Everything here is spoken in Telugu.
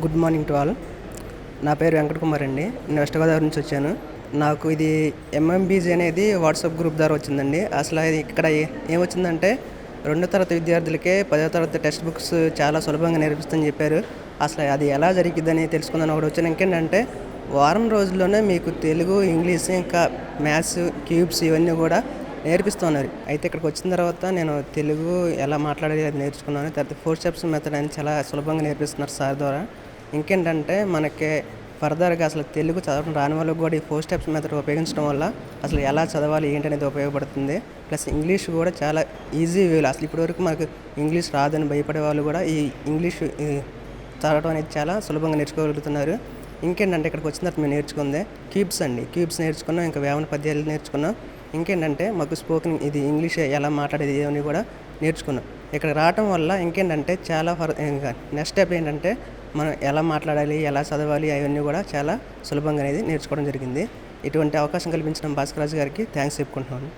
Good morning to all. నా పేరు వెంకట కుమార్ అండి. నేను వెస్ట్ గోదావరి నుంచి వచ్చాను. నాకు ఇది ఎంఎంబీజీ అనేది వాట్సాప్ గ్రూప్ ద్వారా వచ్చిందండి. అసలు ఇక్కడ ఏమొచ్చిందంటే రెండో తరగతి విద్యార్థులకే పదో తరగతి టెక్స్ట్ బుక్స్ చాలా సులభంగా నేర్పిస్తుందని చెప్పారు. అసలు అది ఎలా జరిగిద్దని తెలుసుకుందని ఒకటి వచ్చిన ఇంకేంటంటే వారం రోజుల్లోనే మీకు తెలుగు ఇంగ్లీష్ ఇంకా మ్యాథ్స్ క్యూబ్స్ ఇవన్నీ కూడా నేర్పిస్తున్నారు. అయితే ఇక్కడికి వచ్చిన తర్వాత నేను తెలుగు ఎలా మాట్లాడాలి అది నేర్చుకున్నాను. తర్వాత ఫోర్ స్టెప్స్ మెథడ్ అని చాలా సులభంగా నేర్పిస్తున్నారు సార్ ద్వారా. ఇంకేంటంటే మనకి ఫర్దర్గా అసలు తెలుగు చదవడం రాని వాళ్ళకి కూడా ఈ ఫోర్ స్టెప్స్ మెథడ్ ఉపయోగించడం వల్ల అసలు ఎలా చదవాలి ఏంటనేది ఉపయోగపడుతుంది. ప్లస్ ఇంగ్లీష్ కూడా చాలా ఈజీ వేలు అసలు ఇప్పటివరకు మనకు ఇంగ్లీష్ రాదని భయపడే వాళ్ళు కూడా ఈ ఇంగ్లీష్ చదవడం అనేది చాలా సులభంగా నేర్చుకోగలుగుతున్నారు. ఇంకేంటంటే ఇక్కడికి వచ్చిన తర్వాత మేము నేర్చుకుందే క్యూబ్స్ అండి. క్యూబ్స్ నేర్చుకున్నాం ఇంకా వేమన పద్యాలు నేర్చుకున్నాం. ఇంకేంటంటే మాకు స్పోకెన్ ఇది ఇంగ్లీష్ ఎలా మాట్లాడేది అని కూడా నేర్చుకున్నాం. ఇక్కడ రావటం వల్ల ఇంకేంటంటే చాలా ఫర్ ఇంకా నెక్స్ట్ స్టెప్ ఏంటంటే మనం ఎలా మాట్లాడాలి ఎలా చదవాలి అవన్నీ కూడా చాలా సులభంగా అనేది నేర్చుకోవడం జరిగింది. ఇటువంటి అవకాశం కల్పించిన భాస్కరాజు గారికి థ్యాంక్స్ చెప్పుకుంటున్నాను.